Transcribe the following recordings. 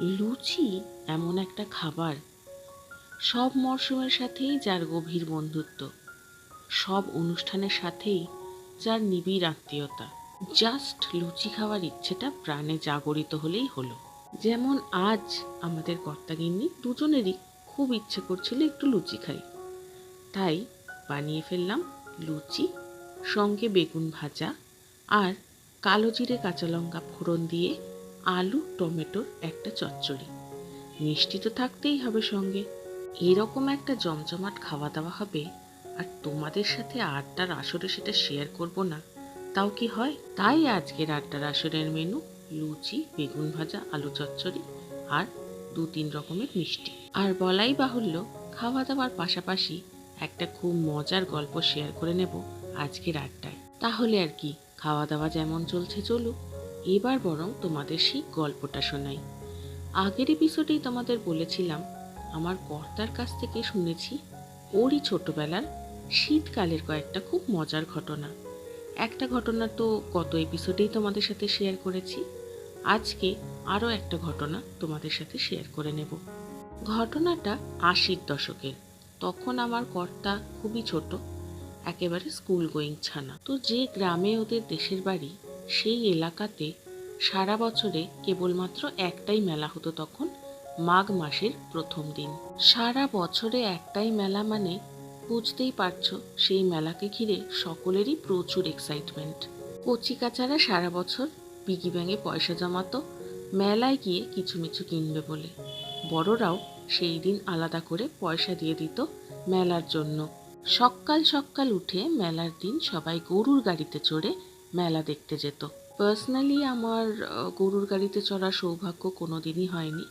লুচি এমন একটা খাবার। সব মরশুমের সাথেই যার গভীর বন্ধুত্ব। সব অনুষ্ঠানের সাথেই যার নিবিড় আত্মীয়তা। জাস্ট লুচি খাওয়ার ইচ্ছেটা প্রাণে জাগরিত হলেই হলো। যেমন আজ আমাদের কর্তাগিন্নি দুজনেরই খুব ইচ্ছে করছিল একটু লুচি খাই। তাই বানিয়ে ফেললাম লুচি, সঙ্গে বেগুন ভাজা আর কালো জিরে কাঁচা লঙ্কা ফোড়ন দিয়ে আলু টমেটোর একটা চচ্চড়ি। মিষ্টি তো থাকতেই হবে সঙ্গে। এরকম একটা জমজমাট খাওয়া দাওয়া হবে, আর তোমাদের সাথে আড্ডার আসরে সেটা শেয়ার করব না। তাও কি হয়? তাই আজকের আড্ডার আসরের মেনু লুচি, বেগুন ভাজা, আলু চচ্চড়ি আর দু তিন রকমের মিষ্টি। আর বলাই বাহুল্য, খাওয়া দাওয়ার পাশাপাশি একটা খুব মজার গল্প শেয়ার করে নেব আজকের আড্ডায়। তাহলে আর কি, খাওয়া দাওয়া যেমন চলছে চলুক। এবার বরং তোমাদের সেই গল্পটা শোনাই। আগের এপিসোডেই তোমাদের বলেছিলাম, আমার কর্তার কাছ থেকে শুনেছি, ওরই ছোটবেলার শীতকালের কয়েকটা খুব মজার ঘটনা। একটা ঘটনা তো গত এপিসোডেই তোমাদের সাথে শেয়ার করেছি, আজকে আরও একটা ঘটনা তোমাদের সাথে শেয়ার করে নেব। ঘটনাটা আশির দশকের। তখন আমার কর্তা খুবই ছোট, একেবারে স্কুল গোয়িং ছানা। তো যে গ্রামে ওদের দেশের বাড়ি সেই এলাকাতে সারা বছরে কেবলমাত্র একটাই মেলা হতো তখন, মাঘ মাসের প্রথম দিন। সারা বছরে একটাই মেলা মানে বুঝতেই পারছ, সেই মেলাকে ঘিরে সকলেরই প্রচুর এক্সাইটমেন্ট কচিকাচারা সারা বছর পিগি ব্যাঙে পয়সা জমাতো, মেলায় গিয়ে কিছু মিছু কিনবে বলে। বড়রাও সেই দিন আলাদা করে পয়সা দিয়ে দিত মেলার জন্য। সকাল সকাল উঠে মেলার দিন সবাই গরুর গাড়িতে চড়ে মেলা দেখতে যেত। পার্সোনালি আমার গরুর গাড়িতে চড়ার সৌভাগ্য কোনো দিনই হয়নি।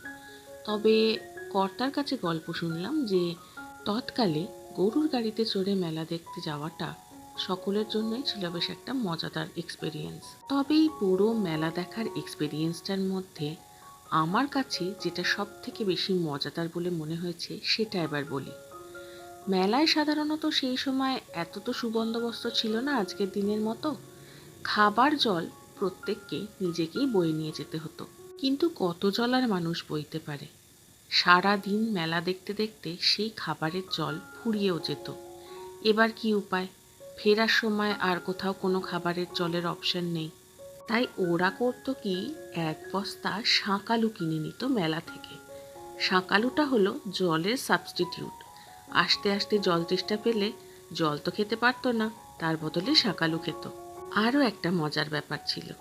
তবে কর্তার কাছে গল্প শুনলাম যে, তৎকালে গরুর গাড়িতে চড়ে মেলা দেখতে যাওয়াটা সকলের জন্যই ছিল বেশ একটা মজাদার এক্সপিরিয়েন্স তবে এই পুরো মেলা দেখার এক্সপিরিয়েন্সটার মধ্যে আমার কাছে যেটা সব থেকে বেশি মজাদার বলে মনে হয়েছে সেটা এবার বলি। মেলায় সাধারণত সেই সময় এত তো সুবন্দোবস্ত ছিল না আজকের দিনের মতো। খাবার জল প্রত্যেককে নিজেকেই বয়ে নিয়ে যেতে হতো। কিন্তু কত জল আর মানুষ বইতে পারে? সারা দিন মেলা দেখতে দেখতে সেই খাবারের জল ফুরিয়েও যেত। এবার কি উপায়? ফেরার সময় আর কোথাও কোনো খাবারের জলের অপশন নেই। তাই ওরা করতো কি? এক বস্তা শাঁকালু কিনে নিত মেলা থেকে। শাঁকালুটা হলো জলের সাবস্টিটিউট আস্তে আস্তে জল তেষ্টা পেলে জল তো খেতে পারতো না, তার বদলে শাঁকালু খেত। আরও একটা মজার ব্যাপার ছিল।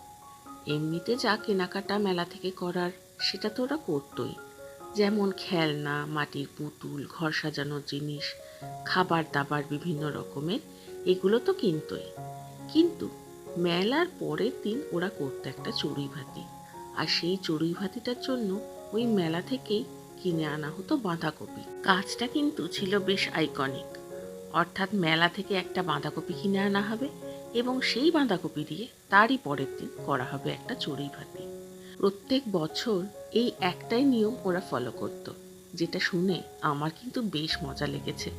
এমনিতে যা কেনাকাটা মেলা থেকে করার, সেটা তো ওরা করতোই। যেমন খেলনা, মাটির পুতুল, ঘর সাজানোর জিনিস খাবার দাবার বিভিন্ন রকমের, এগুলো তো কিনতোই। কিন্তু মেলার পরের দিন ওরা করতো একটা চড়ুই ভাতি। আর সেই চড়ুই ভাতিটার জন্য ওই মেলা থেকেই কিনে আনা হতো বাঁধাকপি। কাজটা কিন্তু ছিল বেশ আইকনিক অর্থাৎ মেলা থেকে একটা বাঁধাকপি কিনে আনা হবে এবং সেই বাঁধাকপি দিয়ে তারই পরের দিন করা হবে একটা চড়ুই ভাতি। প্রত্যেক বছর এই একটাই নিয়ম ওরা ফলো করত, যেটা শুনে আমার কিন্তু বেশ মজা লেগেছে।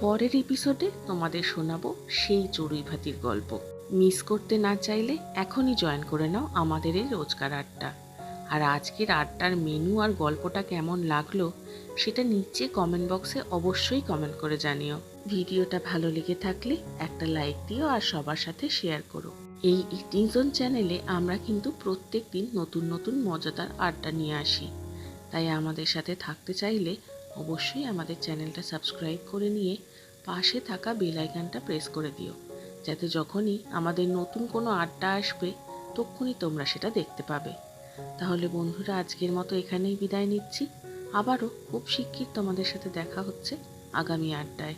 পরের এপিসোডে তোমাদের শোনাবো সেই চড়ুই ভাতির গল্প। মিস করতে না চাইলে এখনই জয়েন করে নাও আমাদের এই রোজকার আড্ডা। আর আজকের আড্ডার মেনু আর গল্পটা কেমন লাগল, সেটা নিচে কমেন্ট বক্সে অবশ্যই কমেন্ট করে জানিও। ভিডিওটা ভালো লেগে থাকলে একটা লাইক দিও আর সবার সাথে শেয়ার করো। এই ইটিং জোন চ্যানেলে আমরা কিন্তু প্রত্যেক দিন নতুন নতুন মজাদার আড্ডা নিয়ে আসি। তাই আমাদের সাথে থাকতে চাইলে অবশ্যই আমাদের চ্যানেলটা সাবস্ক্রাইব করে নিয়ে পাশে থাকা বেল আইকনটা প্রেস করে দিও। যাতে যখনই আমাদের নতুন কোনো আড্ডা আসবে, তক্ষুনি তোমরা সেটা দেখতে পাবে। তাহলে বন্ধুরা, আজকের মতো এখানেই বিদায় নিচ্ছি। আবারও খুব শিগগির তোমাদের সাথে দেখা হচ্ছে আগামী আড্ডায়।